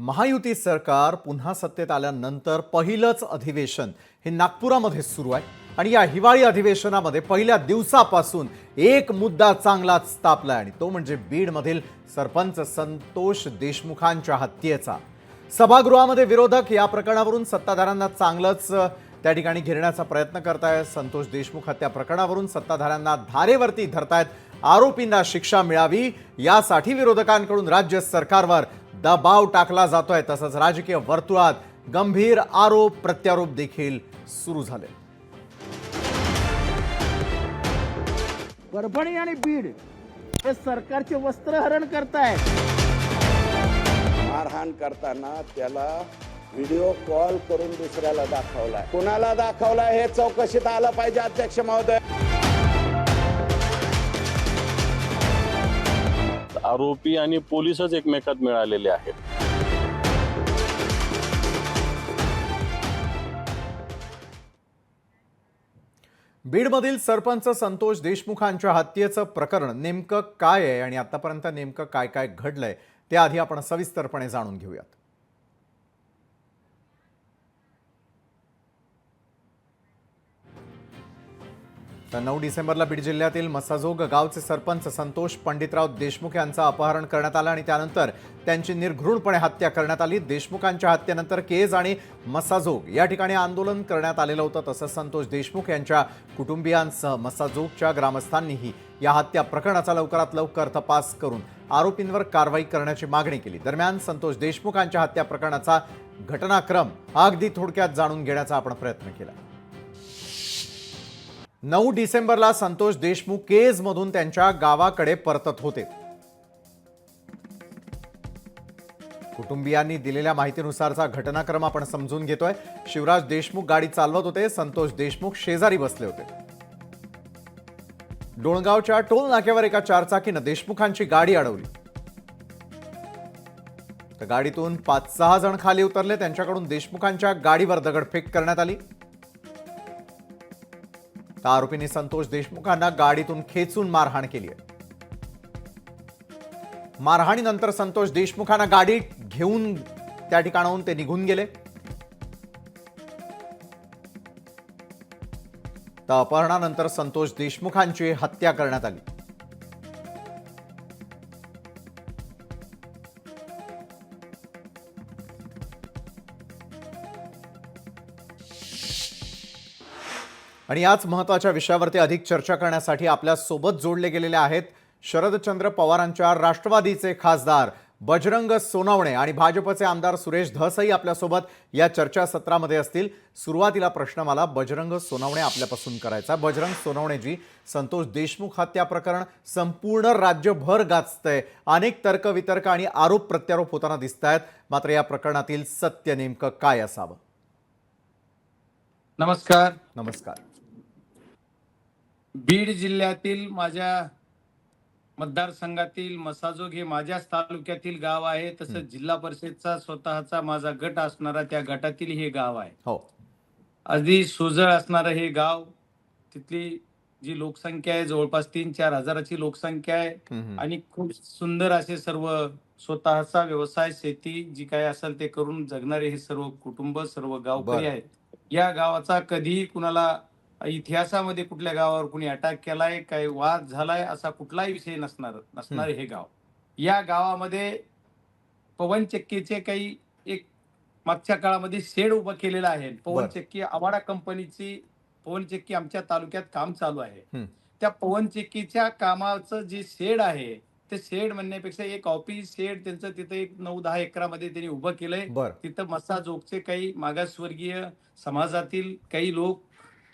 महायुती सरकार पुन्हा सत्तेत आल्यानंतर पहिलंच अधिवेशन हे नागपुरामध्ये सुरू आहे. आणि या हिवाळी अधिवेशनामध्ये पहिल्या दिवसापासून एक मुद्दा चांगलाच तापलाय आणि तो म्हणजे बीडमधील सरपंच संतोष देशमुखांच्या हत्येचा. सभागृहामध्ये विरोधक या प्रकरणावरून सत्ताधाऱ्यांना चांगलंच त्या ठिकाणी घेरण्याचा प्रयत्न करतायत. संतोष देशमुख हत्या प्रकरणावरून सत्ताधाऱ्यांना धारेवरती धरतायत. आरोपींना शिक्षा मिळावी यासाठी विरोधकांकडून राज्य सरकारवर दबाव टाकला जातोय तसंच राजकीय वर्तुळात गंभीर आरोप प्रत्यारोप देखील सुरू झाले. परभणी आणि बीड हे सरकारचे वस्त्रहरण करतायत. मारहाण करताना त्याला व्हिडिओ कॉल करून दुसऱ्याला दाखवलाय. कुणाला दाखवलाय हे चौकशीत आलं पाहिजे अध्यक्ष महोदय. आरोपी आणि पोलीसच एकमेकात मिळालेले आहेत. बीडमधील सरपंच संतोष देशमुखांच्या हत्येचं प्रकरण नेमकं काय आहे आणि आतापर्यंत नेमकं काय काय घडलंय ते आधी आपण सविस्तरपणे जाणून घेऊयात. तर नऊ डिसेंबरला बीड जिल्ह्यातील मसाजोग गावचे सरपंच संतोष पंडितराव देशमुख यांचं अपहरण करण्यात आलं आणि त्यानंतर त्यांची निर्घृणपणे हत्या करण्यात आली. देशमुखांच्या हत्येनंतर केज आणि मसाजोग या ठिकाणी आंदोलन करण्यात आलेलं होतं. तसंच संतोष देशमुख यांच्या कुटुंबियांसह मसाजोगच्या ग्रामस्थांनीही या हत्या प्रकरणाचा लवकरात लवकर तपास करून आरोपींवर कारवाई करण्याची मागणी केली. दरम्यान संतोष देशमुखांच्या हत्या प्रकरणाचा घटनाक्रम अगदी थोडक्यात जाणून घेण्याचा आपण प्रयत्न केला. नऊ डिसेंबरला संतोष देशमुख केजमधून त्यांच्या गावाकडे परतत होते. कुटुंबियांनी दिलेल्या माहितीनुसारचा घटनाक्रम आपण समजून घेतोय. शिवराज देशमुख गाडी चालवत होते संतोष देशमुख शेजारी बसले होते. डोणगावच्या टोल नाक्यावर एका चारचाकीनं देशमुखांची गाडी अडवली. तर गाडीतून पाच सहा जण खाली उतरले त्यांच्याकडून देशमुखांच्या गाडीवर दगडफेक करण्यात आली. तर आरोपीने संतोष देशमुखांना गाडीतून खेचून मारहाण केली आहे. मारहाणीनंतर संतोष देशमुखांना गाडी घेऊन त्या ठिकाणाहून ते निघून गेले. तर अपहरणानंतर संतोष देशमुखांची हत्या करण्यात आली. आणि याच महत्त्वाच्या विषयावरती अधिक चर्चा करण्यासाठी आपल्यासोबत जोडले गेलेले आहेत शरदचंद्र पवारांच्या राष्ट्रवादीचे खासदार बजरंग सोनवणे आणि भाजपचे आमदार सुरेश धसही आपल्यासोबत या चर्चासत्रामध्ये असतील. सुरुवातीला प्रश्न मला बजरंग सोनवणे आपल्यापासून करायचा. बजरंग सोनवणेजी संतोष देशमुख हत्या प्रकरण संपूर्ण राज्यभर गाजतंय. अनेक तर्कवितर्क आणि आरोप प्रत्यारोप होताना दिसत आहेत मात्र या प्रकरणातील सत्य नेमकं काय असावं? नमस्कार. नमस्कार. बीड जिल्ह्यातील माझ्या मतदारसंघातील मसाजोग हे माझ्याच तालुक्यातील गाव आहे. तसंच जिल्हा परिषदचा स्वतःचा माझा गट असणारा त्या गटातील हे गाव आहे. हो. अगदी सुजळ असणारं हे गाव तिथली जी लोकसंख्या आहे जवळपास तीन चार हजाराची लोकसंख्या आहे. आणि खूप सुंदर असे सर्व स्वतःचा व्यवसाय शेती जी काय असेल ते करून जगणारे हे सर्व कुटुंब सर्व गावकरी. आहेत. या गावाचा कधीही कुणाला इतिहासामध्ये कुठल्या गावावर कुणी अटॅक केलाय काही वाद झालाय असा कुठलाही विषय नसणार नसणार हे गाव. या गावामध्ये पवन चक्कीचे काही एक मागच्या काळामध्ये शेड उभं केलेलं आहे. पवन बरं. चक्की आवाडा कंपनीची पवन चक्की आमच्या तालुक्यात काम चालू आहे. त्या पवन चक्कीच्या कामाचं जे शेड आहे ते शेड म्हणण्यापेक्षा एक ऑफिस शेड त्यांचं तिथं एक नऊ दहा एकरामध्ये त्यांनी उभं केलंय. तिथं मस्सा जोगचे काही मागासवर्गीय समाजातील काही लोक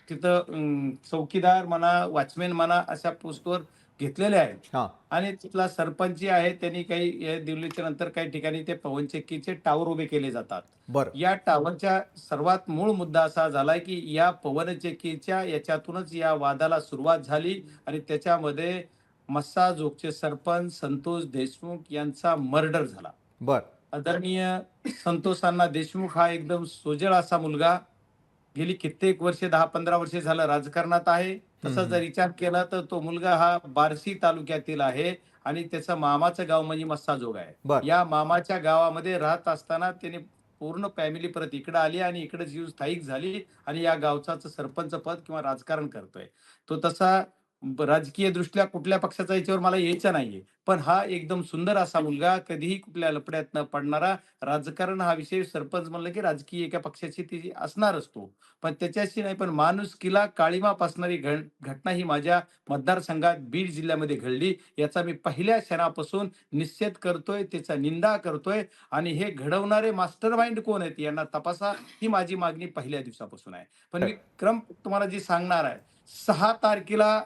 तिथं चौकीदार म्हणा वॉचमॅन म्हणा अशा पोस्टवर घेतलेले आहेत. हा. आणि तिथला सरपंच जे आहे त्यांनी काही दिल्लीच्या नंतर काही ठिकाणी ते पवनचक्कीचे टावर उभे केले जातात. बर. या टावरच्या सर्वात मूळ मुद्दा असा झालाय की या पवनचक्कीच्या याच्यातूनच या वादाला सुरुवात झाली आणि त्याच्यामध्ये मस्सा जोगचे सरपंच संतोष देशमुख यांचा मर्डर झाला. बर. आदरणीय संतोषांना देशमुख हा एकदम सोजळ असा मुलगा गेली कित्येक वर्षे दहा पंधरा वर्षे झालं राजकारणात आहे तसा. जर विचार केला तर तो मुलगा हा बार्शी तालुक्यातील आहे आणि त्याचं मामाचं गाव म्हणजे मस्साजोग. आहे या मामाच्या गावामध्ये राहत असताना त्याने पूर्ण फॅमिली परत इकडे आली आणि इकडे जीव स्थायिक झाली आणि या गावचाच सरपंच पद किंवा राजकारण करतोय तो तसा राजकीय दृष्ट्या कुठल्या पक्षाचा याच्यावर मला यायचा नाहीये. पण हा एकदम सुंदर असा मुलगा कधीही कुठल्या लपड्यात न पडणारा राजकारण हा विषय सरपंच म्हणलं की राजकीय एका पक्षाची ती असणार असतो. पण त्याच्याशी नाही पण माणुसकीला काळीमा पासणारी घटना ही माझ्या मतदारसंघात बीड जिल्ह्यामध्ये घडली. याचा मी पहिल्या क्षणापासून निश्चित करतोय त्याचा निंदा करतोय आणि हे घडवणारे मास्टर माइंड कोण आहेत यांना तपासा ही माझी मागणी पहिल्या दिवसापासून आहे. पण मी क्रम तुम्हाला जी सांगणार आहे सहा तारखेला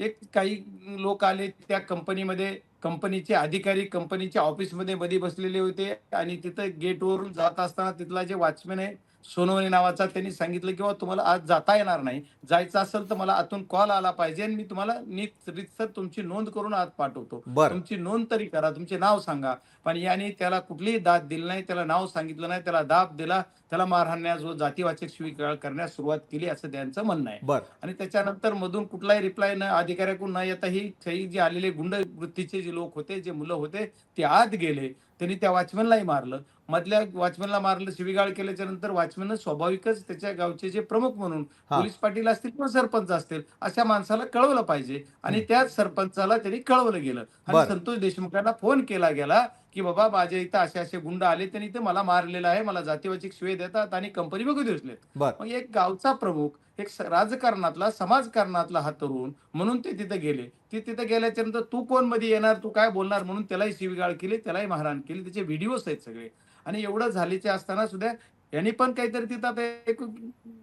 एक काही लोक आले त्या कंपनीमध्ये कंपनीचे अधिकारी कंपनीच्या ऑफिसमध्ये मध्ये बसलेले होते आणि तिथं गेटवरून जात असताना तिथला जे वॉचमॅन आहे सोनवणे नावाचा त्यांनी सांगितलं की "बुवा, तुम्हाला आज जाता येणार नाही. जायचं असेल तर मला आतून कॉल आला पाहिजे आणि मी तुम्हाला नीट रीतसर तुमची नोंद करून आत पाठवतो. तुमची नोंद तरी करा तुमचे नाव सांगा. पण याने त्याला कुठलीही दाद दिली नाही त्याला नाव सांगितलं नाही त्याला दाब दिला त्याला मारहाण्यास व जातीवाचक शिवीगाळ करण्यास सुरुवात केली असं त्यांचं म्हणणं आहे. आणि त्याच्यानंतर मधून कुठलाही रिप्लाय न अधिकाऱ्याकडून न येता ही काही जे आलेले गुंड वृत्तीचे जे लोक होते जे मुलं होते ते आत गेले. त्यांनी त्या वॉचमॅनलाही मारलं. मधल्या वॉचमॅनला मारलं शिवीगाळ केल्याच्यानंतर वॉचमॅन स्वाभाविकच त्याच्या गावचे जे प्रमुख म्हणून. पोलीस पाटील असतील किंवा सरपंच असतील अशा माणसाला कळवलं पाहिजे. आणि त्याच सरपंचाला त्यांनी कळवलं गेलं. आणि. संतोष देशमुखांना फोन केला गेला की बाबा माझ्या इथं असे असे गुंड आले त्यांनी इथं मला मारलेलं आहे मला जातीवाचिक शिवे देतात आणि कंपनी बघू दिसलेत मग एक गावचा प्रमुख एक राजकारणातला समाजकारणातला हा तरुण म्हणून ते तिथे गेले. ते तिथे गेल्याच्यानंतर तू कोणमध्ये येणार तू काय बोलणार म्हणून त्यालाही शिवीगाळ केली त्यालाही मारहाण केली त्याचे व्हिडिओज आहेत सगळे. आणि एवढं झालीचे असताना सुद्धा यांनी पण काहीतरी तिथं आता एक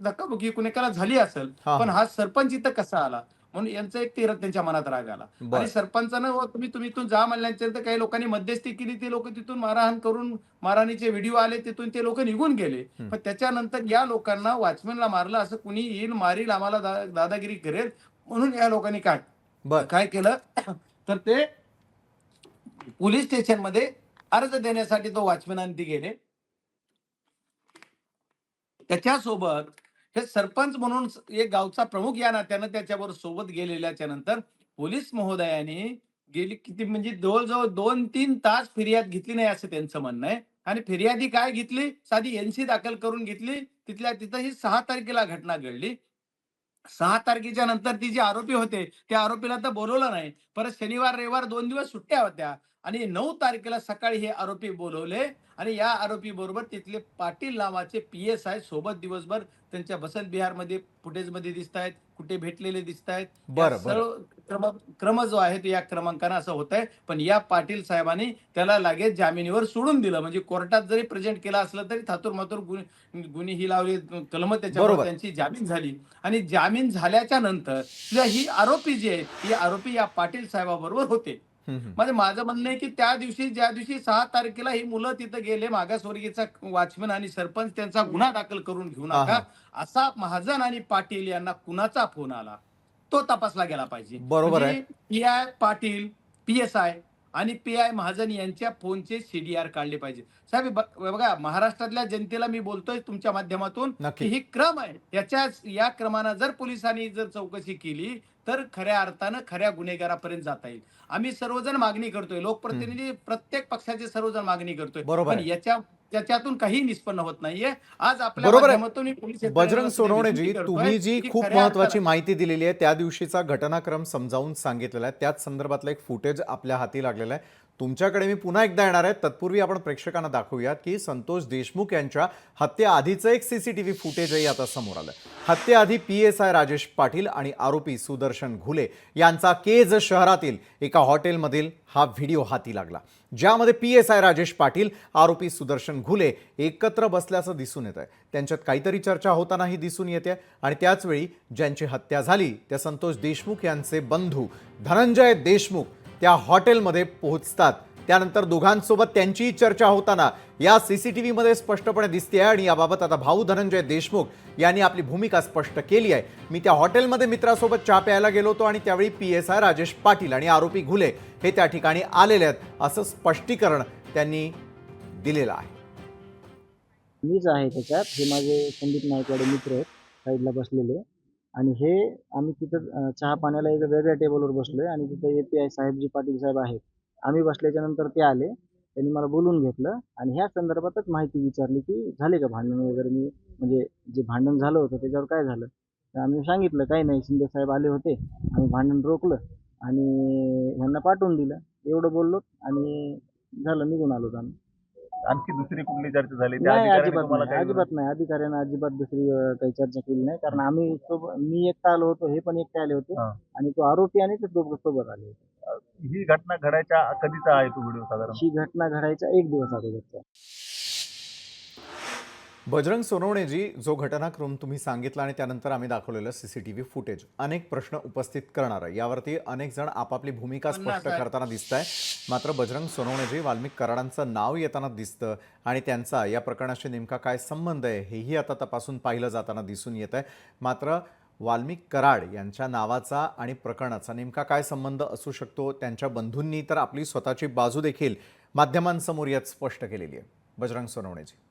धक्काबुक्की कुणेकाला झाली असेल हा पण हा सरपंच इथं कसा आला? म्हणून यांचा एक तेरत त्यांच्या मनात राग आला. आणि सरपंचानं व तुम्ही तुम्ही इथून जा म्हणल्यानंतर काही लोकांनी मध्यस्थी केली ते लोक तिथून मारहाण करून मारहाणीचे व्हिडिओ आले तिथून ते लोक निघून गेले. पण त्याच्यानंतर या लोकांना वॉचमॅनला मारलं असं कुणी येईल मारील आम्हाला दादागिरी करेल म्हणून या लोकांनी काय काय केलं? तर ते पोलीस स्टेशनमध्ये अर्ज देण्यासाठी तो वॉचमॅन ती गेले. त्याच्यासोबत हे सरपंच म्हणून एक गावचा प्रमुख या नात्यानं त्याच्यावर सोबत गेलेल्याच्या नंतर पोलीस महोदयाने गेली किती म्हणजे जवळजवळ दोन तीन तास फिर्याद घेतली नाही असं त्यांचं म्हणणं आहे. आणि फिर्यादी काय घेतली? साधी एनसी दाखल करून घेतली. तिथल्या तिथं ही सहा तारखेला घटना घडली. सहा तारखेच्या नंतर ती जे आरोपी होते त्या आरोपीला तर बोलवलं नाही. परत शनिवार रविवार दोन दिवस सुट्ट्या होत्या. आणि नऊ तारखेला सकाळी हे आरोपी बोलवले. आणि या आरोपी बरोबर तिथले पाटील नावाचे पी एस आय सोबत दिवसभर त्यांच्या बसंत बिहारमध्ये फुटेजमध्ये दिसत आहेत. कुठे भेटलेले दिसत आहेत. क्रम क्रम जो आहे तो या क्रमांकानं असं होत आहे पण या पाटील साहेबांनी त्याला लगेच जामिनीवर सोडून दिलं. म्हणजे कोर्टात जरी प्रेझेंट केला असलं तरी थातूर मातूर गुन्हे ही लावली कलम त्याच्यावर. त्यांची जामीन झाली. आणि जामीन झाल्याच्यानंतर ही आरोपी जे आहेत ही आरोपी या पाटील साहेबाबरोबर होते. म्हणजे माझं म्हणणं आहे की त्या दिवशी ज्या दिवशी सहा तारखेला ही मुलं तिथं गेले मागासवर्गीयचा वॉचमॅन आणि सरपंच त्यांचा गुन्हा दाखल करून घेऊ नका असा महाजन आणि पाटील यांना कुणाचा फोन आला तो तपासला गेला पाहिजे. बरोबर आहे. P I Patil P S I आणि पी आय महाजन यांच्या फोनचे सीडीआर काढले पाहिजे. साहेब बघा महाराष्ट्रातल्या जनतेला मी बोलतोय तुमच्या माध्यमातून की ही क्रम आहे. याच्या या क्रमानं जर पोलिसांनी जर चौकशी केली तर खऱ्या अर्थानं खऱ्या गुन्हेगारापर्यंत जाता येईल. आम्ही सर्वजण मागणी करतोय. लोकप्रतिनिधी प्रत्येक पक्षाचे सर्वजण मागणी करतोय. बरोबर. याच्या त्याच्यातून काही निष्पन्न होत नाहीये. आज आपल्या बजरंग सोनवणेजी तुम्ही जी खूप महत्वाची माहिती दिलेली आहे त्या दिवशीचा घटनाक्रम समजावून सांगितलेला आहे. त्याच संदर्भातलं एक फुटेज आपल्या हाती लागलेलं आहे. तुमच्याकडे मी पुन्हा एकदा येणार आहे. तत्पूर्वी आपण प्रेक्षकांना दाखवूयात की संतोष देशमुख यांच्या हत्येआधीचं एक सीसीटीव्ही फुटेजही आता समोर आलं. हत्येआधी P S I Rajesh Patil आणि आरोपी सुदर्शन घुले यांचा केज शहरातील एका हॉटेलमधील हा व्हिडिओ हाती लागला. ज्यामध्ये P S I Rajesh Patil आरोपी सुदर्शन घुले एकत्र बसल्याचं दिसून येत आहे त्यांच्यात काहीतरी चर्चा होतानाही दिसून येते आणि त्याचवेळी ज्यांची हत्या झाली त्या संतोष देशमुख यांचे बंधू धनंजय देशमुख त्या हॉटेलमध्ये पोहोचतात. त्यानंतर दोघांसोबत त्यांचीही चर्चा होताना या सी सी टी व्हीमध्ये स्पष्टपणे दिसते आहे आणि याबाबत आता भाऊ धनंजय देशमुख यांनी आपली भूमिका स्पष्ट केली आहे. मी त्या हॉटेलमध्ये मित्रासोबत चहा प्यायला गेलो होतो आणि त्यावेळी P S I Rajesh Patil आणि आरोपी घुले हे त्या ठिकाणी आलेले आहेत असं स्पष्टीकरण त्यांनी दिलेलं आहे. मीच आहे त्याच्यात. हे माझे संदीप नायकवाडे मित्र आहेत. साईडला बसलेले. आणि हे आम्ही तिथं चहा पाण्याला एक वेगळ्या टेबलवर बसलोय आणि तिथं ए पी आय साहेबजी पाटील साहेब आहेत. आम्ही बसल्याच्या नंतर ते आले. त्यांनी मला बोलून घेतलं आणि ह्या संदर्भातच माहिती विचारली की झाले का भांडण वगैरे? मी म्हणजे जे भांडण झालं होतं त्याच्यावर काय झालं? तर आम्ही सांगितलं काही नाही शिंदे साहेब आले होते. आम्ही भांडण रोखलं आणि ह्यांना पाठवून दिलं. एवढं बोललो आणि झालं निघून आलो आम्ही. आणखी दुसरी कुठली चर्चा झाली? त्या नाही अधिकाऱ्याने अजिबात तुम्हाला नाही. काही अजिबात नाही. अधिकाऱ्यांना अजिबात दुसरी अं, काही चर्चा केली नाही. कारण आम्ही सोबत मी एकटा आलो होतो हे पण एकटे आले होते. हा. आणि तो आरोपी आणि ते दोघं सोबत आले होते. ही घटना घडायच्या कधीचा आहे तो व्हिडिओ साधारण? ही घटना घडायच्या एक दिवस अगोदरचा. बजरंग सोनवणेजी जो घटनाक्रम तुम्ही सांगितला आणि त्यानंतर आम्ही दाखवलेलं सीसीटीव्ही फुटेज अनेक प्रश्न उपस्थित करणार यावरती अनेक जण आपापली भूमिका स्पष्ट करताना दिसत आहे मात्र बजरंग सोनवणेजी वाल्मिक कराडांचं नाव येताना दिसतं आणि त्यांचा या प्रकरणाशी नेमका काय संबंध आहे हेही आता तपासून पाहिलं जाताना दिसून येत आहे मात्र वाल्मिक कराड यांच्या नावाचा आणि प्रकरणाचा नेमका काय संबंध असू शकतो त्यांच्या बंधूंनी तर आपली स्वतःची बाजू देखील माध्यमांसमोर यात स्पष्ट केलेली आहे. बजरंग सोनवणेजी.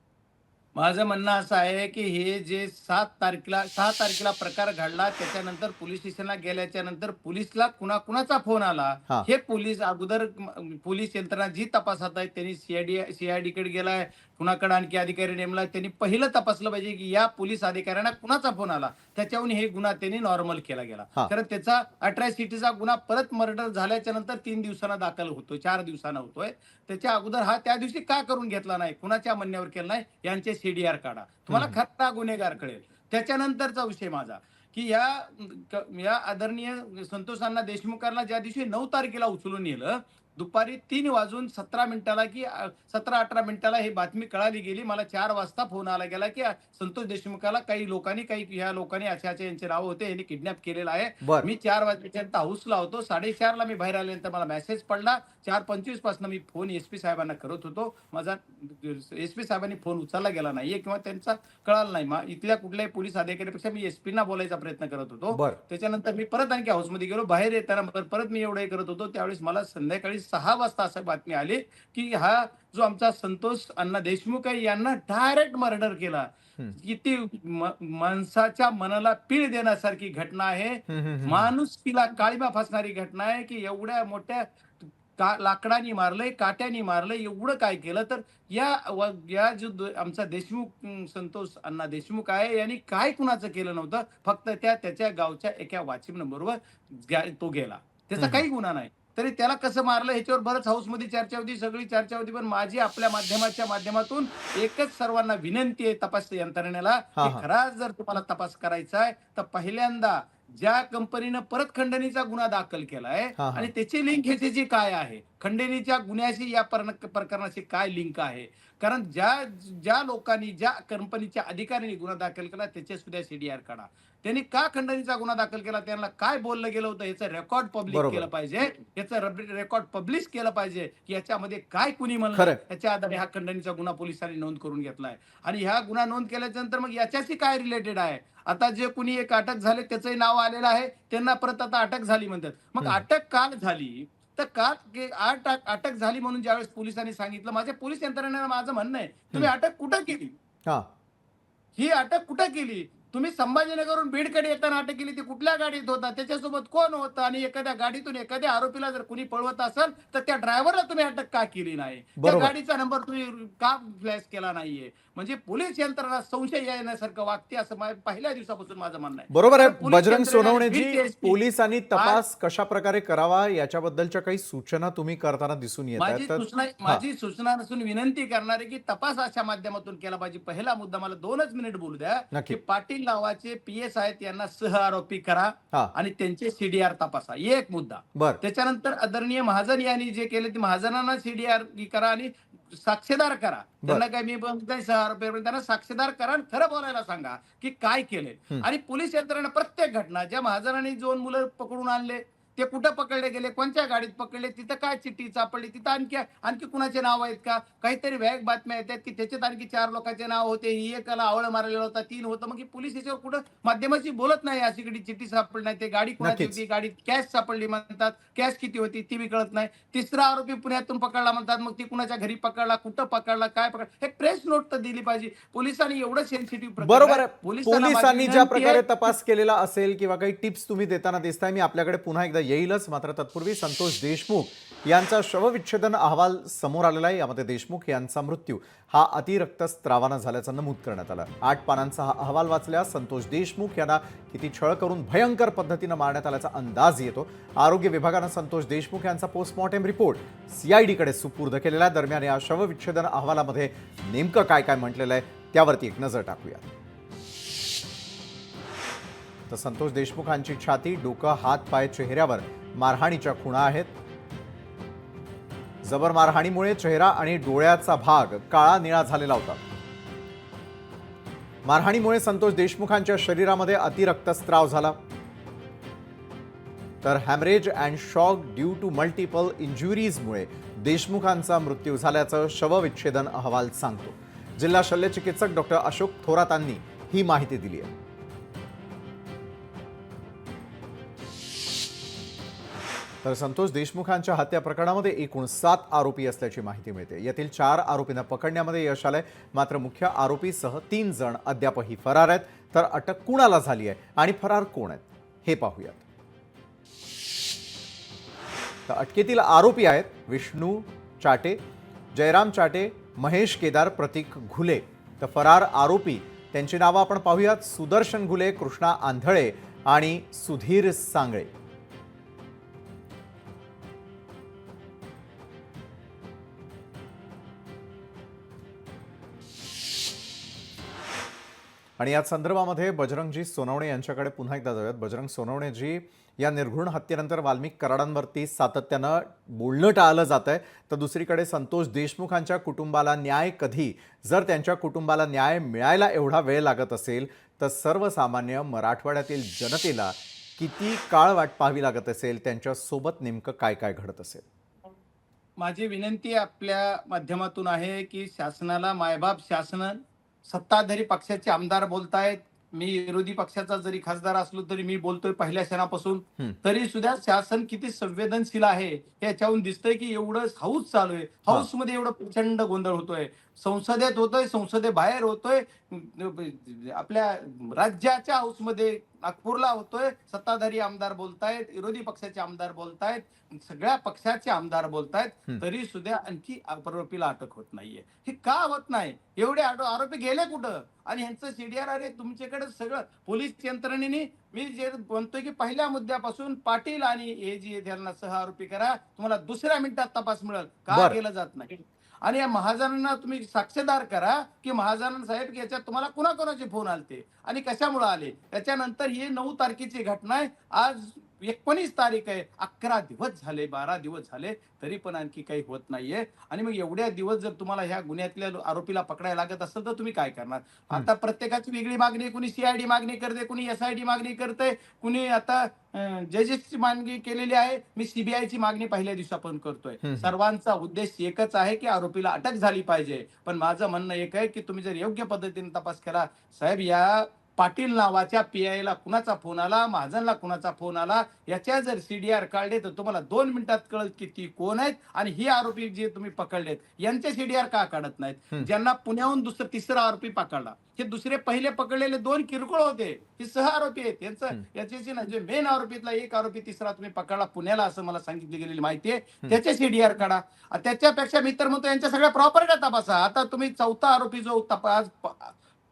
माझं म्हणणं असं आहे की हे जे सात तारखेला सहा तारखेला प्रकार घडला त्याच्यानंतर पोलीस स्टेशनला गेल्याच्यानंतर पोलिसला कुणा कुणाचा फोन आला हा. पोलीस अगोदर पोलीस यंत्रणा जी तपासात आहे त्यांनी सीआयडी सीआयडी कडे गेलाय कुणाकडे आणखी अधिकारी नेमला? त्यांनी पहिलं तपासलं पाहिजे की या पोलीस अधिकाऱ्यांना कुणाचा फोन आला? त्याच्याहून हे गुन्हा त्यांनी नॉर्मल केला गेला. कारण त्याचा अट्रॅसिटीचा गुन्हा परत मर्डर झाल्याच्यानंतर तीन दिवसांना दाखल होतोय चार दिवसांना होतोय. त्याच्या अगोदर हा त्या दिवशी का करून घेतला नाही? कुणाच्या म्हणण्यावर केला नाही? यांचे सीडीआर काढा. तुम्हाला खरा गुन्हेगार कळेल. त्याच्यानंतरचा विषय माझा की या या आदरणीय संतोष अण्णा देशमुखांना ज्या दिवशी नऊ तारखेला उचलून नेलं दुपारी तीन वाजून सतरा मिनिटाला की सतरा अठरा मिनिटाला ही बातमी कळाली गेली. मला चार वाजता फोन आला गेला की संतोष देशमुखाला काही लोकांनी काही ह्या लोकांनी अशा अशा यांचे नाव होते यांनी किडनॅप केलेलं आहे. मी चार वाजेपर्यंत हाऊसला होतो. साडेचारला मी बाहेर आल्यानंतर मला मेसेज पडला. चार पंचवीसपासून मी फोन एस पी साहेबांना करत होतो. माझा एस पी साहेबांनी फोन उचलला गेला नाहीये किंवा त्यांचा कळाला नाही. मा- इथल्या कुठल्याही पोलीस अधिकाऱ्यापेक्षा मी एस ना बोलायचा प्रयत्न करत होतो. त्याच्यानंतर मी परत आणखी हाऊसमध्ये गेलो. बाहेर येताना पर- परत मी एवढं करत होतो. त्यावेळेस मला संध्याकाळी सहा वाजता असं बातमी आली की हा जो आमचा संतोष अण्णा देशमुख आहे यांना डायरेक्ट मर्डर केला. किती माणसाच्या मनाला पीळ देण्यासारखी घटना आहे. माणूस तिला काळीमा फासणारी घटना आहे की एवढ्या मोठ्या का लाकडानी मारलंय काट्यानी मारलंय एवढं काय केलं? तर या या जो आमचा देशमुख संतोष अण्णा देशमुख आहे यांनी काय कुणाचं केलं नव्हतं? फक्त त्या त्याच्या गावच्या एका वॉचमन बरोबर गा- तो गेला. त्याचा. काही गुन्हा नाही. तरी त्याला कसं मारलं? ह्याच्यावर बरंच हाऊसमध्ये चर्चा होती सगळी चर्चा होती पण माझी आपल्या माध्यमाच्या माध्यमातून एकच सर्वांना विनंती आहे तपास यंत्रणेला. खरा जर तुम्हाला तपास करायचा आहे तर पहिल्यांदा ज्या कंपनीनं परत खंडणीचा गुन्हा दाखल केलाय. आणि त्याची लिंक ह्याची काय आहे खंडणीच्या गुन्ह्याशी या पर- प्रकरणाची काय लिंक आहे कारण ज्या ज्या लोकांनी ज्या कंपनीच्या अधिकाऱ्यांनी गुन्हा दाखल केला त्याचे सुद्धा सीडीआर काढा त्यांनी का खंडणीचा गुन्हा दाखल केला त्यांना काय बोललं गेलं होतं याचं रेकॉर्ड पब्लिक बरोबर. केलं पाहिजे याचं रेकॉर्ड पब्लिश केलं पाहिजे की याच्यामध्ये काय कुणी म्हणलं. याच्या आधारे हा खंडणीचा गुन्हा पोलिसांनी नोंद करून घेतलाय आणि ह्या गुन्हा नोंद केल्याच्यानंतर मग याच्याशी काय रिलेटेड आहे आता जे कुणी एक अटक झाले त्याचंही नाव आलेलं आहे त्यांना परत आता अटक झाली म्हणतात मग. अटक काल झाली तर का अटक अटक झाली म्हणून ज्यावेळेस पोलिसांनी सांगितलं माझ्या पोलीस यंत्रणेला माझं म्हणणं आहे तुम्ही अटक कुठं केली? हा. ही अटक कुठं केली? तुम्ही संभाजीनगरहून बीडकडे येताना अटक केली ती कुठल्या गाडीत होता? त्याच्यासोबत कोण होतं? आणि एखाद्या गाडीतून एखाद्या आरोपीला जर कुणी पळवत असेल तर त्या ड्रायव्हरला तुम्ही अटक का केली नाही? त्या. गाडीचा नंबर तुम्ही का फ्लॅश केला नाहीये? म्हणजे पोलीस यंत्रणा संशय येण्यासारखं वागते असं पहिल्या दिवसापासून माझं म्हणणं आहे. बरोबर आहे. बजरंग सोनवणेजी पोलिसांनी तपास कशा प्रकारे करावा याच्याबद्दलच्या काही सूचना तुम्ही करताना दिसून येत माझी सूचना माझी सूचना नसून विनंती करणार आहे की तपासाच्या माध्यमातून केला पाहिजे. पहिला मुद्दा मला दोनच मिनिट बोलू द्या. की पाटील नावाचे पी एस आहेत यांना सह आरोपी करा हा. आणि त्यांचे सीडीआर तपासा. एक मुद्दा. बर. त्याच्यानंतर आदरणीय महाजन यांनी जे केले ते महाजनांना सीडीआर करा आणि साक्षीदार करा. त्यांना काय मी नाही सह आरोपी पण त्यांना साक्षीदार करा आणि खरं बोलायला सांगा की काय हम्म. आणि पोलीस यंत्रणा प्रत्येक घटना ज्या महाजनांनी दोन मुलं पकडून आणले ते कुठं पकडले गेले? कोणत्या गाडीत पकडले? तिथं काय चिठ्ठी सापडली? तिथं आणखी आणखी कुणाचे नाव आहेत का? काहीतरी वॅग बातम्या येतात की त्याच्यात आणखी चार लोकांचे नाव होते. ही एकाला आवळ मारलेला होता तीन होतं. मग ही पोलीस याच्यावर कुठं माध्यमाची बोलत नाही अशी कधी चिठ्ठी सापडली नाही. ते गाडी कुणाची. होती? गाडीत कॅश सापडली म्हणतात. कॅश किती होती? ती बी कळत नाही. तिसरा आरोपी पुण्यातून पकडला म्हणतात. मग ती कुणाच्या घरी पकडला? कुठं पकडला? काय पकडला? हे प्रेस नोट तर दिली पाहिजे. पोलिसांनी एवढं सेन्सिटिव्ह बरोबर पोलिसांनी ज्या प्रकारे तपास केलेला असेल किंवा काही टिप्स तुम्ही देताना दिसताय मी आपल्याकडे पुन्हा एकदा येईलच. मात्र तत्पूर्वी संतोष देशमुख यांचा शवविच्छेदन अहवाल समोर आलेला आहे. यामध्ये देशमुख यांचा मृत्यू हा अतिरक्तस्त्रावानं झाल्याचं नमूद करण्यात आलं. आठ पानांचा हा अहवाल वाचल्यास संतोष देशमुख यांना किती छळ करून भयंकर पद्धतीनं मारण्यात आल्याचा अंदाज येतो. आरोग्य विभागानं संतोष देशमुख यांचा पोस्टमॉर्टम रिपोर्ट सीआयडीकडे सुपूर्द केलेला आहे. दरम्यान या शवविच्छेदन अहवालामध्ये नेमकं काय काय म्हटलेलं आहे त्यावरती एक नजर टाकूया तर संतोष देशमुखांची छाती डोकं हात पाय चेहऱ्यावर मारहाणीच्या खुणा आहेत. जबर मारहाणीमुळे चेहरा आणि डोळ्याचा भाग काळा निळा झालेला होता. मारहाणीमुळे संतोष देशमुखांच्या शरीरामध्ये अतिरक्तस्त्राव झाला. तर haemorrhage and shock due to multiple इंजुरीजमुळे देशमुखांचा मृत्यू झाल्याचं शवविच्छेदन अहवाल सांगतो. जिल्हा शल्यचिकित्सक डॉक्टर अशोक थोरातांनी ही माहिती दिली आहे. तर संतोष देशमुखांच्या हत्या प्रकरणामध्ये एकूण सात आरोपी असल्याची माहिती मिळते. यातील चार आरोपींना पकडण्यामध्ये यश आलंय. मात्र मुख्य आरोपीसह तीन जण अद्यापही फरार आहेत. तर अटक कुणाला झाली आहे आणि फरार कोण आहेत हे पाहूयात. तर अटकेतील आरोपी आहेत विष्णू चाटे जयराम चाटे महेश केदार प्रतीक घुले. तर फरार आरोपी त्यांची नावं आपण पाहूयात. सुदर्शन घुले कृष्णा आंधळे आणि सुधीर सांगळे. आणि या संदर्भामध्ये बजरंगजी सोनवणे यांच्याकडे पुन्हा एकदा जाऊयात. बजरंग सोनवणेजी या निर्घृण हत्येनंतर वाल्मिक कराडांवरती सातत्यानं बोलणं टाळलं जात आहे तर दुसरीकडे संतोष देशमुखांच्या कुटुंबाला न्याय कधी जर त्यांच्या कुटुंबाला न्याय मिळायला एवढा वेळ लागत असेल तर सर्वसामान्य मराठवाड्यातील जनतेला किती काळ वाट पाहावी लागत असेल त्यांच्यासोबत नेमकं काय काय घडत असेल? माझी विनंती आपल्या माध्यमातून आहे की शासनाला मायबाप शासन सत्ताधारी पक्षाचे आमदार बोलतायत. मी विरोधी पक्षाचा जरी खासदार असलो तरी मी बोलतोय पहिल्या क्षणापासून. तरी सुद्धा शासन किती संवेदनशील आहे हे याच्याहून दिसतंय की एवढं हाऊस चालू आहे. हाऊसमध्ये एवढं प्रचंड गोंधळ होतोय. संसदेत होतोय संसदेबाहेर होतोय आपल्या राज्याच्या हाऊसमध्ये नागपूरला होतोय सत्ताधारी आमदार बोलतायत विरोधी पक्षाचे आमदार बोलतायत सगळ्या पक्षाचे आमदार बोलतायत. तरी सुद्धा आणखी आरोपीला अटक होत नाहीये. हे का होत नाही? एवढे आरो- आरोपी गेले कुठं? आणि ह्यांचं सीडीआर अरे तुमच्याकडे सगळं पोलीस यंत्रणेने मी जे म्हणतोय की पहिल्या मुद्द्यापासून पाटील आणि हे जी यांना सह आरोपी करा तुम्हाला दुसऱ्या मिनिटात तपास मिळेल. का. केलं जात नाही? आणि या महाजनांना तुम्ही साक्षीदार करा की महाजन साहेब की याच्यात तुम्हाला कुणाकुणाचे फोन आलते? आणि कशामुळे आले? त्याच्यानंतर ही नऊ तारखेची घटना आहे. आज एकोणीस तारीख आहे. अकरा दिवस झाले बारा दिवस झाले तरी पण आणखी काही होत नाहीये. आणि मग एवढ्या दिवस जर तुम्हाला ह्या गुन्ह्यातल्या आरोपीला पकडायला लागत असेल तर तुम्ही काय करणार? आता प्रत्येकाची वेगळी मागणी. कुणी सीआयडी मागणी करते कुणी एसआयडी मागणी करते कुणी आता जजेसची मागणी केलेली आहे. मी सीबीआयची मागणी पहिल्या दिवसापासून करतोय. सर्वांचा उद्देश एकच आहे की आरोपीला अटक झाली पाहिजे. पण माझं म्हणणं एक आहे की तुम्ही जर योग्य पद्धतीने तपास केला साहेब या पाटील नावाच्या पीआयला कुणाचा फोन आला? महाजनला कुणाचा फोन आला? याच्या जर सीडीआर काढले तर तुम्हाला दोन मिनिटात कळत की ती कोण आहेत आणि ही आरोपी जे तुम्ही पकडलेत यांचे सीडीआर का काढत नाहीत. ज्यांना पुण्याहून दुसरं तिसरा आरोपी पकडला. हे दुसरे पहिले पकडलेले दोन किरकोळ होते. हे सह आरोपी आहेत. यांचं. याच्याशी ना जे मेन आरोपीतला एक आरोपी तिसरा तुम्ही पकडला पुण्याला असं मला सांगितली गेलेली माहिती आहे. त्याचे सीडीआर काढा. त्याच्यापेक्षा मी तर म्हणतो यांच्या सगळ्या प्रॉपर्ट्या तपासा. आता तुम्ही चौथा आरोपी जो तपास प-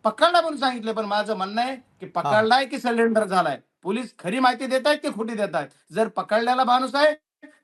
पकडला म्हणून सांगितलं पण माझं म्हणणं आहे की पकडलाय की सिलेंडर झालाय? पोलीस खरी माहिती देत आहेत की खोटी देत आहेत जर पकडलेला माणूस आहे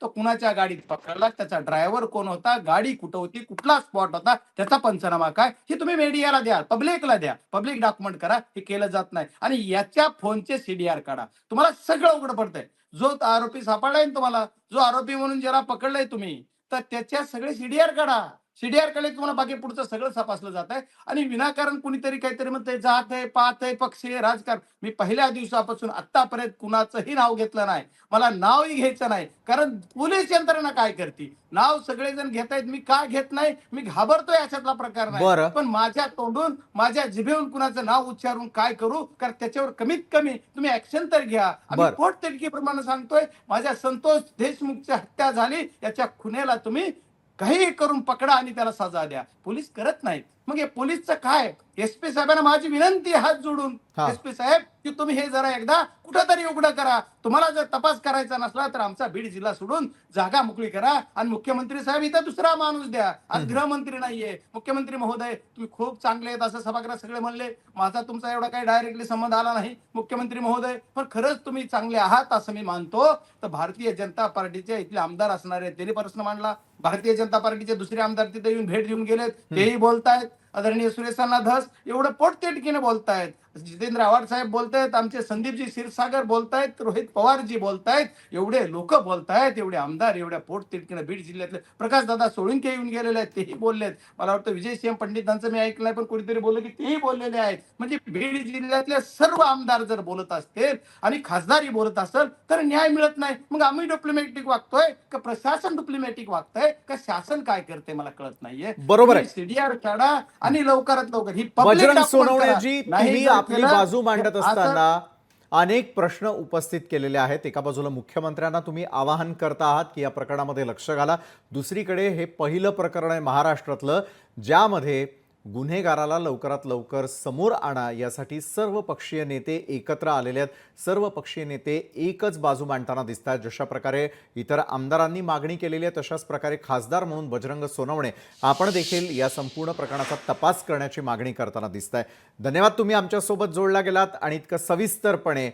तो कुणाच्या गाडीत पकडला? त्याचा ड्रायव्हर कोण होता? गाडी कुठं होती? कुठला स्पॉट होता? त्याचा पंचनामा काय? हे तुम्ही मीडियाला द्या पब्लिकला द्या. पब्लिक डॉक्युमेंट करा हे केलं जात नाही. आणि याच्या फोनचे सीडीआर काढा. तुम्हाला सगळं उघड पडतंय. जो आरोपी सापडलाय तुम्हाला जो आरोपी म्हणून ज्याला पकडलाय तुम्ही तर त्याच्या सगळे सीडीआर काढा. सीडीआरकडे तुम्हाला बाकी पुढचं सगळं तपासलं जात आहे. आणि विनाकारण कुणीतरी काहीतरी म्हणतंय जात आहे पाहत आहे पक्ष आहे राजकारण. मी पहिल्या दिवसापासून आतापर्यंत कुणाचंही नाव घेतलं नाही. मला नावही घ्यायचं नाही. कारण पोलीस यंत्रणा काय करते? नाव सगळेजण घेत आहेत मी का घेत नाही? मी घाबरतोय अशातला प्रकार नाही. पण माझ्या तोंडून माझ्या जिभेहून कुणाचं नाव उच्चारून काय करू? कारण त्याच्यावर कमीत कमी तुम्ही ऍक्शन तर घ्या. आम्ही बरं. पोटतिडकीप्रमाणे सांगतोय माझ्या संतोष देशमुखची हत्या झाली याच्या खुनेला तुम्ही काही करून पकडा आणि त्याला सजा द्या. पोलीस करत नाहीत. मग हे पोलीसचं काय? एस पी साहेबांना माझी विनंती हात जोडून. हा. एस पी साहेब की तुम्ही हे जरा एकदा कुठंतरी उघडं करा. तुम्हाला जर तपास करायचा नसला तर आमचा बीड जिल्हा सोडून जागा मोकळी करा आणि मुख्यमंत्री साहेब इथं दुसरा माणूस द्या. आज गृहमंत्री नाहीये. मुख्यमंत्री महोदय तुम्ही खूप चांगले आहेत असं सभागृहात सगळे म्हणले. माझा तुमचा एवढा काही डायरेक्टली संबंध आला नाही मुख्यमंत्री महोदय. पण खरंच तुम्ही चांगले आहात असं मी मानतो. तर भारतीय जनता पार्टीचे इथले आमदार असणारे आहेत. त्यांनी प्रश्न मांडला. भारतीय जनता पार्टीचे दुसरे आमदार तिथे येऊन भेट देऊन गेलेत. तेही बोलतायत. आदरणीय सुरेशांना धस एवढं पोटतिडकीने बोलतायत. जितेंद्र आव्हाड साहेब बोलतायत आमचे संदीपजी क्षीरसागर बोलतायत रोहित पवारजी बोलतायत एवढे लोक बोलतायत एवढे आमदार एवढ्या पोटतिडकीने बीड जिल्ह्यातले प्रकाश दादा सोळंके येऊन गेलेले आहेत तेही बोललेत. मला वाटतं विजय सिंह पंडितांचं मी ऐकलंय पण कोणीतरी बोललं की तेही बोललेले आहेत. म्हणजे बीड जिल्ह्यातले सर्व आमदार जर बोलत असतील आणि खासदारही बोलत असेल तर न्याय मिळत नाही. मग आम्ही डिप्लोमॅटिक वागतोय का प्रशासन डिप्लोमॅटिक वागतंय? का शासन काय करते मला कळत नाहीये. बरोबर आहे. सीडीआर काढा आणि लवकरात लवकर ही public आपली बाजू मांडत असताना अनेक प्रश्न उपस्थित केलेले आहेत. एका बाजूला मुख्यमंत्र्यांना तुम्ही आवाहन करता आहात की या प्रकरणामध्ये लक्ष घाला. दुसरीकडे हे पहिलं प्रकरण आहे महाराष्ट्रातलं ज्यामध्ये गुन्हेगाराला लवकरात लवकर समोर आणा यासाठी सर्व पक्षीय नेते एकत्र आलेले आहेत. सर्व पक्षीय नेते एकच बाजू मांडताना दिसत आहेत जशा प्रकारे इतर आमदारांनी मागणी केलेली आहे तशाच प्रकारे खासदार म्हणून बजरंग सोनवणे आपण देखील या संपूर्ण प्रकरणाचा तपास करण्याची मागणी करताना दिसत आहे धन्यवाद तुम्ही आमच्यासोबत जोडला गेलात आणि इतकं सविस्तरपणे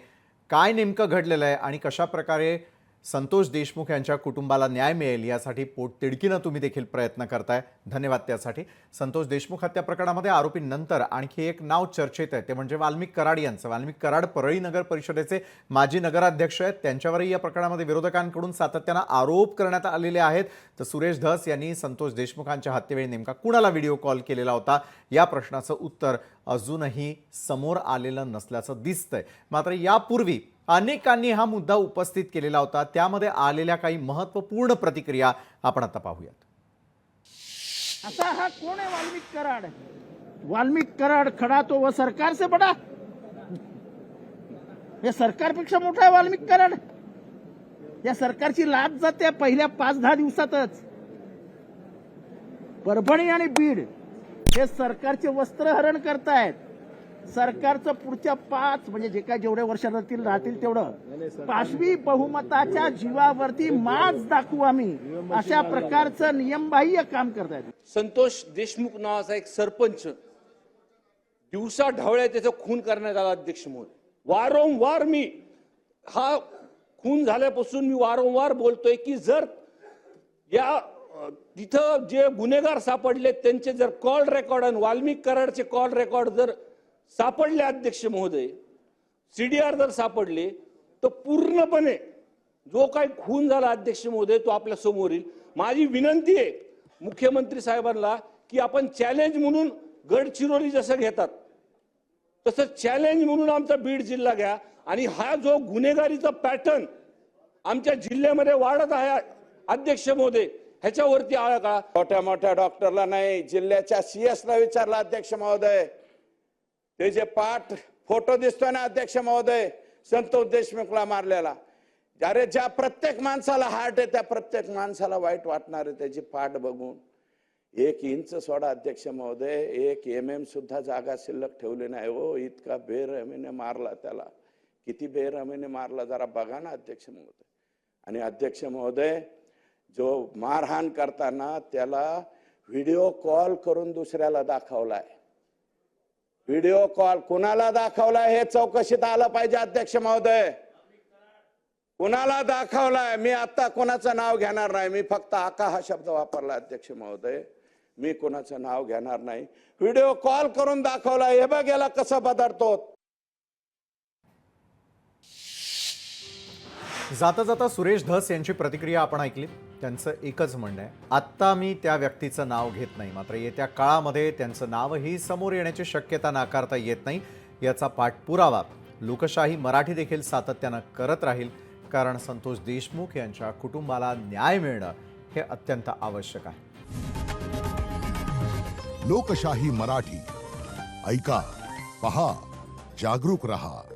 काय नेमकं घडलेलं आहे आणि कशा प्रकारे संतोष देशमुख यांच्या कुटुंबाला न्याय मिळेल यासाठी पोटतिडकीनं तुम्ही देखील प्रयत्न करताय. धन्यवाद त्यासाठी. संतोष देशमुख हत्या प्रकरणामध्ये आरोपींनंतर आणखी एक नाव चर्चेत आहे. ते म्हणजे वाल्मिक कराड यांचं. वाल्मिक कराड परळी नगर परिषदेचे माजी नगराध्यक्ष आहेत. त्यांच्यावरही या प्रकरणामध्ये विरोधकांकडून सातत्यानं आरोप करण्यात आलेले आहेत. तर सुरेश धस यांनी संतोष देशमुखांच्या हत्येवेळी नेमका कुणाला व्हिडिओ कॉल केलेला होता? या प्रश्नाचं उत्तर अजूनही समोर आलेलं नसल्याचं दिसतंय. मात्र यापूर्वी अनेकांनी हा मुद्दा उपस्थित केलेला होता. त्यामध्ये आलेल्या काही महत्त्वपूर्ण प्रतिक्रिया आपण आता पाहूयात. असा हा कोण आहे वाल्मिक कराड? वाल्मिक कराड खडा तो व सरकार से बडा? हे सरकारपेक्षा मोठा आहे वाल्मिक कराड. या सरकारची लाच जाते पहिल्या पाच दहा दिवसातच. परभणी आणि बीड हे सरकारचे वस्त्रहरण करतायत. सरकारचं पुढच्या पाच म्हणजे जे काय जेवढ्या वर्ष राहतील राहतील तेवढं पाचवी बहुमताच्या जीवावरती माच दाखवू आम्ही. अशा प्रकारचं नियमबाह्य काम करतायत. संतोष देशमुख नावाचा एक सरपंच दिवसा ढवळ्या त्याचा खून करण्यात आला अध्यक्ष महोदय वारंवार मी हा खून झाल्यापासून मी वारंवार बोलतोय की जर या तिथं जे गुन्हेगार सापडले त्यांचे जर कॉल रेकॉर्ड आणि वाल्मिक कराडचे कॉल रेकॉर्ड जर सापडले अध्यक्ष महोदय. सीडीआर जर सापडले तर पूर्णपणे जो काही खून झाला अध्यक्ष महोदय तो आपल्यासमोर येईल. माझी विनंती आहे मुख्यमंत्री साहेबांना की आपण चॅलेंज म्हणून गडचिरोली जसं घेतात तसं चॅलेंज म्हणून आमचा बीड जिल्हा घ्या. आणि हा जो गुन्हेगारीचा पॅटर्न आमच्या जिल्ह्यामध्ये वाढत आहे अध्यक्ष महोदय ह्याच्यावरती आळा का मोठ्या मोठ्या डॉक्टरला नाही जिल्ह्याच्या सीएसला विचारला अध्यक्ष महोदय. ते जे पाठ फोटो दिसतोय ना अध्यक्ष महोदय संतोष देशमुखला मारलेला. अरे ज्या प्रत्येक माणसाला हार्ट आहे त्या प्रत्येक माणसाला वाईट वाटणार आहे त्याची पाठ बघून. एक इंच सोडा अध्यक्ष महोदय एक एम एम सुद्धा जागा शिल्लक ठेवली नाही. हो इतका बेरहमीने मारला त्याला. किती बेरहमीने मारला जरा बघा ना अध्यक्ष महोदय. आणि अध्यक्ष महोदय जो मारहाण करताना त्याला व्हिडिओ कॉल करून दुसऱ्याला दाखवलाय. व्हिडिओ कॉल कुणाला दाखवलाय हे चौकशीत आलं पाहिजे अध्यक्ष महोदय. कुणाला दाखवलाय? मी आता कोणाचं नाव घेणार नाही. मी फक्त आका हा शब्द वापरला अध्यक्ष महोदय. मी कोणाचं नाव घेणार नाही. व्हिडिओ कॉल करून दाखवलाय. हे बघ याला कसं बदलतो जाता जाता सुरेश धस यांची प्रतिक्रिया आपण ऐकली. त्यांचं एकच म्हणणं आहे. आत्ता मी त्या व्यक्तीचं नाव घेत नाही. मात्र येत्या काळामध्ये त्यांचं नावही समोर येण्याची शक्यता नाकारता येत नाही याचा पाठपुरावा लोकशाही मराठी देखील सातत्यानं करत राहील. कारण संतोष देशमुख यांच्या कुटुंबाला न्याय मिळणं हे अत्यंत आवश्यक आहे. लोकशाही मराठी. ऐका पहा जागरूक रहा.